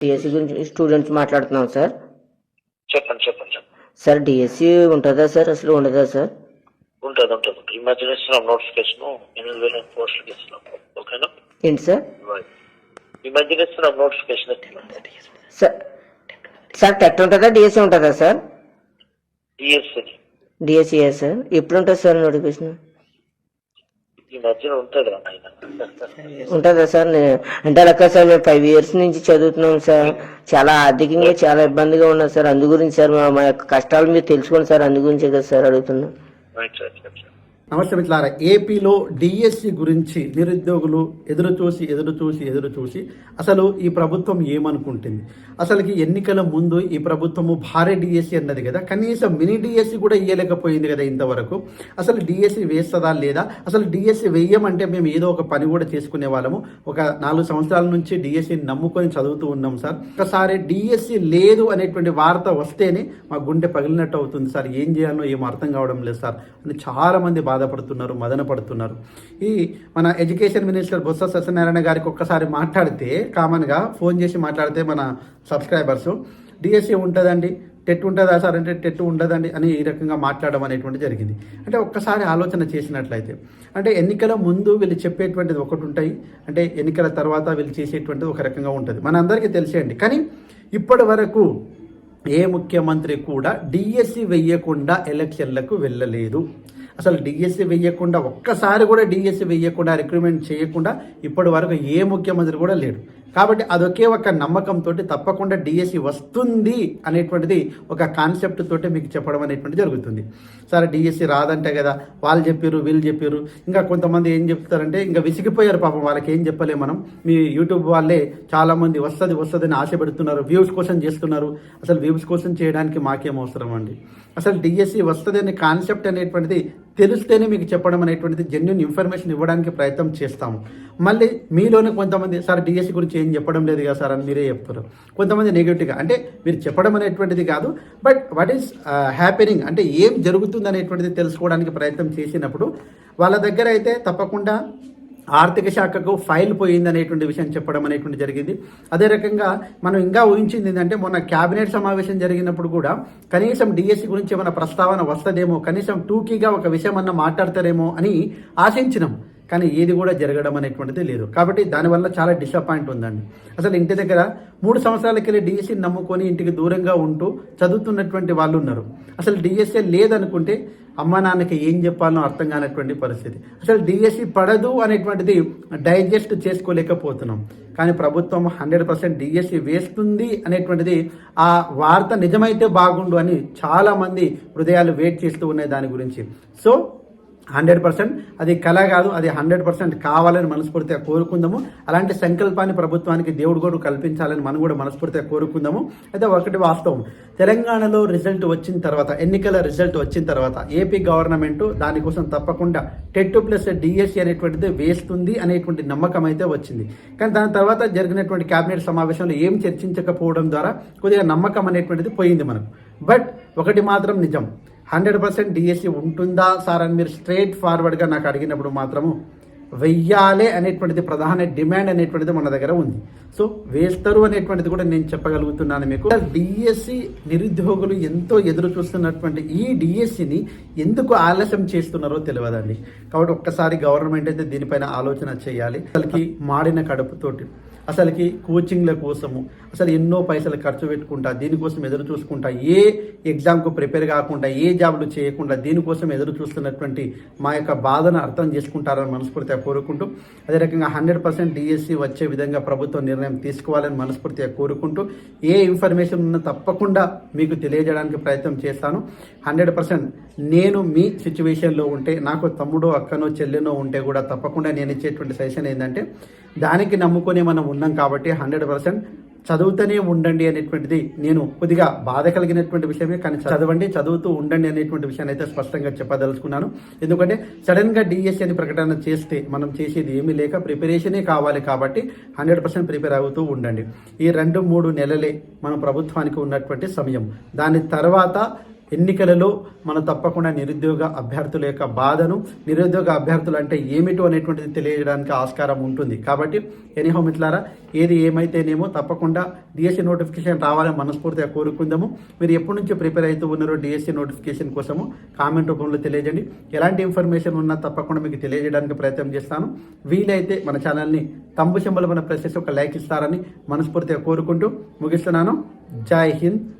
DSC గురించి students మాట్లాడుతున్నాం sir చెప్పండి చెప్పండి చెప్పండి. సార్ డిఎస్సి ఉంటుందా సార్ అసలు ఉండదా సార్ ఉంటుంది ఉంటుంది. ఉంటుంది ఈ మధ్యన ఇస్తున్నాం నోటిఫికేషన్ ఎనిమిది వేల పోస్టులకి ఇస్తున్నాం ఓకేనా ఏంటి సార్ ఈ మధ్యన ఇస్తున్నాం నోటిఫికేషన్ సార్ సార్ టెట్ ఉంటుందా డిఎస్సి ఉంటుందా సార్ డిఎస్సిని డిఎస్సి సార్ ఎప్పుడు ఉంటుంది సార్ నోటిఫికేషన్ ఈ మధ్యన ఉంటుందా సార్? నే- అంటే అలా కాదు సార్ మేము ఫైవ్ ఇయర్స్ నుంచి చదువుతున్నాం సార్. చాలా ఆర్థికంగా చాలా ఇబ్బందిగా ఉన్నది సార్. అందు గురించి సార్ మా యొక్క కష్టాలు మీరు తెలుసుకోండి సార్. అందు గురించే కదా సార్ అడుగుతున్నాం. రైట్ రైట్ రైట్ నమస్తే మిత్రులారా ఏపీలో డిఎస్సి గురించి నిరుద్యోగులు ఎదురు చూసి ఎదురు చూసి ఎదురు చూసి అసలు ఈ ప్రభుత్వం ఏమనుకుంటుంది? అసలుకి ఎన్నికల ముందు ఈ ప్రభుత్వము భారీ డిఎస్సి అన్నది కదా కనీసం మినీ డిఎస్సి కూడా ఇయ్యలేకపోయింది కదా ఇంతవరకు. అసలు డిఎస్సి వేస్తుందా లేదా? అసలు డిఎస్సి వేయమంటే మేము ఏదో ఒక పని కూడా చేసుకునే వాళ్ళము. ఒక నాలుగు సంవత్సరాల నుంచి డిఎస్సిని నమ్ముకొని చదువుతూ ఉన్నాం సార్. ఒకసారి డిఎస్సి లేదు అనేటువంటి వార్త వస్తేనే మా గుండె పగిలినట్టు అవుతుంది సార్. ఏం చేయాలో ఏం అర్థం కావడం లేదు సార్. అని చాలామంది బాధ బాధపడుతున్నారు మదన పడుతున్నారు ఈ మన ఎడ్యుకేషన్ మినిస్టర్ బొత్స సత్యనారాయణ గారికి ఒక్కసారి మాట్లాడితే కామన్గా ఫోన్ చేసి మాట్లాడితే మన సబ్స్క్రైబర్స్ డిఎస్సి ఉంటుందండి టెట్ ఉంటుందా సార్ అంటే టెట్ ఉండదండి అని ఈ రకంగా మాట్లాడడం అనేటువంటి జరిగింది. అంటే ఒక్కసారి ఆలోచన చేసినట్లయితే అంటే ఎన్నికల ముందు వీళ్ళు చెప్పేటువంటిది ఒకటి ఉంటాయి అంటే ఎన్నికల తర్వాత వీళ్ళు చేసేటువంటిది ఒక రకంగా ఉంటుంది. మన అందరికీ తెలిసేయండి కానీ ఇప్పటి వరకు ఏ ముఖ్యమంత్రి కూడా డిఎస్సి వెయ్యకుండా ఎలక్షన్లకు వెళ్ళలేదు. అసలు డిఎస్సి వేయకుండా ఒక్కసారి కూడా డిఎస్సి వేయకుండా రిక్రూట్మెంట్ చేయకుండా ఇప్పటి వరకు ఏ ముఖ్యమంత్రి కూడా లేడు. కాబట్టి అదొకే ఒక నమ్మకంతో తప్పకుండా డిఎస్సి వస్తుంది అనేటువంటిది ఒక కాన్సెప్ట్ తోటి మీకు చెప్పడం అనేటువంటి జరుగుతుంది. సరే డిఎస్సి రాదంటే కదా వాళ్ళు చెప్పారు వీళ్ళు చెప్పారు ఇంకా కొంతమంది ఏం చెప్తారంటే ఇంకా విసిగిపోయారు పాపం వాళ్ళకి ఏం చెప్పలేము మనం. మీ యూట్యూబ్ వాళ్ళే చాలామంది వస్తుంది వస్తుందని ఆశ పెడుతున్నారు వ్యూస్ కోసం చేస్తున్నారు. అసలు వ్యూస్ కోసం చేయడానికి మాకేం అవసరం అండి? అసలు డిఎస్సి వస్తుంది అనే కాన్సెప్ట్ అనేటువంటిది తెలిస్తేనే మీకు చెప్పడం అనేటువంటిది జెన్యున్ ఇన్ఫర్మేషన్ ఇవ్వడానికి ప్రయత్నం చేస్తాము. మళ్ళీ మీలోనే కొంతమంది సార్ డిఎస్సి గురించి ఏం చెప్పడం లేదు కదా సార్ అని మీరే చెప్తారు. కొంతమంది నెగిటివ్గా అంటే మీరు చెప్పడం అనేటువంటిది కాదు బట్ వాట్ ఈస్ హ్యాపెనింగ్ అంటే ఏం జరుగుతుంది అనేటువంటిది తెలుసుకోవడానికి ప్రయత్నం చేసినప్పుడు వాళ్ళ దగ్గర అయితే తప్పకుండా ఆర్థిక శాఖకు ఫైల్ పోయింది అనేటువంటి విషయం చెప్పడం అనేటువంటి జరిగింది. అదే రకంగా మనం ఇంకా ఊహించింది ఏంటంటే మొన్న క్యాబినెట్ సమావేశం జరిగినప్పుడు కూడా కనీసం డిఎస్సి గురించి ఏమైనా ప్రస్తావన వస్తుందేమో కనీసం టూకీగా ఒక విషయం అన్న మాట్లాడతారేమో అని ఆశించినాం. కానీ ఏది కూడా జరగడం అనేటువంటిది లేదు. కాబట్టి దానివల్ల చాలా డిసప్పాయింట్ ఉందండి. అసలు ఇంటి దగ్గర మూడు సంవత్సరాలకి వెళ్ళి డిఎస్సిని నమ్ముకొని ఇంటికి దూరంగా ఉంటూ చదువుతున్నటువంటి వాళ్ళు ఉన్నారు. అసలు డిఎస్ఏ లేదనుకుంటే అమ్మ నాన్నకి ఏం చెప్పాలో అర్థం కానటువంటి పరిస్థితి. అసలు డిఎస్సి పడదు అనేటువంటిది డైజెస్ట్ చేసుకోలేకపోతున్నాం. కానీ ప్రభుత్వం హండ్రెడ్ పర్సెంట్ డిఎస్సి వేస్తుంది అనేటువంటిది ఆ వార్త నిజమైతే బాగుండు అని చాలామంది హృదయాలు వెయిట్ చేస్తూ ఉన్నాయి దాని గురించి. So hundred percent. అది కళ కాదు అది హండ్రెడ్ పర్సెంట్ కావాలని మనస్ఫూర్తిగా కోరుకుందాము. అలాంటి సంకల్పాన్ని ప్రభుత్వానికి దేవుడు కూడా కల్పించాలని మనం కూడా మనస్ఫూర్తిగా కోరుకుందాము. అయితే ఒకటి వాస్తవం. తెలంగాణలో రిజల్ట్ వచ్చిన తర్వాత ఎన్నికల రిజల్ట్ వచ్చిన తర్వాత ఏపీ గవర్నమెంట్ దానికోసం తప్పకుండా టెట్ ప్లస్ డిఎస్సి అనేటువంటిది వేస్తుంది అనేటువంటి నమ్మకం అయితే వచ్చింది. కానీ దాని తర్వాత జరిగినటువంటి కేబినెట్ సమావేశంలో ఏం చర్చించకపోవడం ద్వారా కొద్దిగా నమ్మకం అనేటువంటిది పోయింది మనకు. బట్ ఒకటి మాత్రం నిజం. హండ్రెడ్ పర్సెంట్ డిఎస్సి ఉంటుందా సార్ అని మీరు స్ట్రైట్ ఫార్వర్డ్గా నాకు అడిగినప్పుడు మాత్రము వెయ్యాలే అనేటువంటిది ప్రధాన డిమాండ్ అనేటువంటిది మన దగ్గర ఉంది. సో వేస్తారు అనేటువంటిది కూడా నేను చెప్పగలుగుతున్నాను మీకు. డిఎస్సి నిరుద్యోగులు ఎంతో ఎదురు చూస్తున్నటువంటి ఈ డిఎస్సిని ఎందుకు ఆలస్యం చేస్తున్నారో తెలియదండి. కాబట్టి ఒక్కసారి గవర్నమెంట్ అయితే దీనిపైన ఆలోచన చేయాలి. అసలుకి మాడిన కడుపుతోటి. అసలుకి కోచింగ్ల కోసము అసలు ఎన్నో పైసలు ఖర్చు పెట్టుకుంటా దీనికోసం ఎదురు చూసుకుంటా ఏ ఎగ్జామ్కు ప్రిపేర్ కాకుండా ఏ జాబ్లు చేయకుండా దీనికోసం ఎదురు చూస్తున్నటువంటి మా యొక్క బాధను అర్థం చేసుకుంటారని మనస్ఫూర్తిగా కోరుకుంటూ అదే రకంగా హండ్రెడ్ పర్సెంట్ డిఎస్సి వచ్చే విధంగా ప్రభుత్వం నిర్ణయం తీసుకోవాలని మనస్ఫూర్తిగా కోరుకుంటూ ఏ ఇన్ఫర్మేషన్ ఉన్నా తప్పకుండా మీకు తెలియజేయడానికి ప్రయత్నం చేస్తాను. హండ్రెడ్ పర్సెంట్ నేను మీ సిచ్యువేషన్లో ఉంటే నాకు తమ్ముడో అక్కనో చెల్లెనో ఉంటే కూడా తప్పకుండా నేను ఇచ్చేటువంటి సజెషన్ ఏంటంటే దానికి నమ్ముకొని మనం ఉన్నాం కాబట్టి హండ్రెడ్ పర్సెంట్ చదువుతూనే ఉండండి అనేటువంటిది నేను కొద్దిగా బాధ కలిగినటువంటి విషయమే కానీ చదవండి చదువుతూ ఉండండి అనేటువంటి విషయాన్ని అయితే స్పష్టంగా చెప్పదలుచుకున్నాను. ఎందుకంటే సడన్గా డిఎస్సీ అని ప్రకటన చేస్తే మనం చేసేది ఏమీ లేక ప్రిపరేషనే కావాలి కాబట్టి హండ్రెడ్ పర్సెంట్ ప్రిపేర్ అవుతూ ఉండండి. ఈ రెండు మూడు నెలలే మన ప్రభుత్వానికి ఉన్నటువంటి సమయం. దాని తర్వాత ఎన్నికలలో మనం తప్పకుండా నిరుద్యోగ అభ్యర్థుల యొక్క బాధను నిరుద్యోగ అభ్యర్థులు అంటే ఏమిటో అనేటువంటిది తెలియజేయడానికి ఆస్కారం ఉంటుంది. కాబట్టి ఎనీహో మిత్రులారా ఏది ఏమైతేనేమో తప్పకుండా డిఎస్సి నోటిఫికేషన్ రావాలని మనస్ఫూర్తిగా కోరుకుందాము. మీరు ఎప్పటి నుంచి ప్రిపేర్ అవుతూ ఉన్నారో డిఎస్సి నోటిఫికేషన్ కోసము కామెంట్ రూపంలో తెలియజేయండి. ఎలాంటి ఇన్ఫర్మేషన్ ఉన్నా తప్పకుండా మీకు తెలియజేయడానికి ప్రయత్నం చేస్తాను. వీలైతే మన ఛానల్ని తంబు సింబల్ మన ప్రెస్ చేసి ఒక లైక్ ఇస్తారని మనస్ఫూర్తిగా కోరుకుంటూ ముగిస్తున్నాను. జై Hind.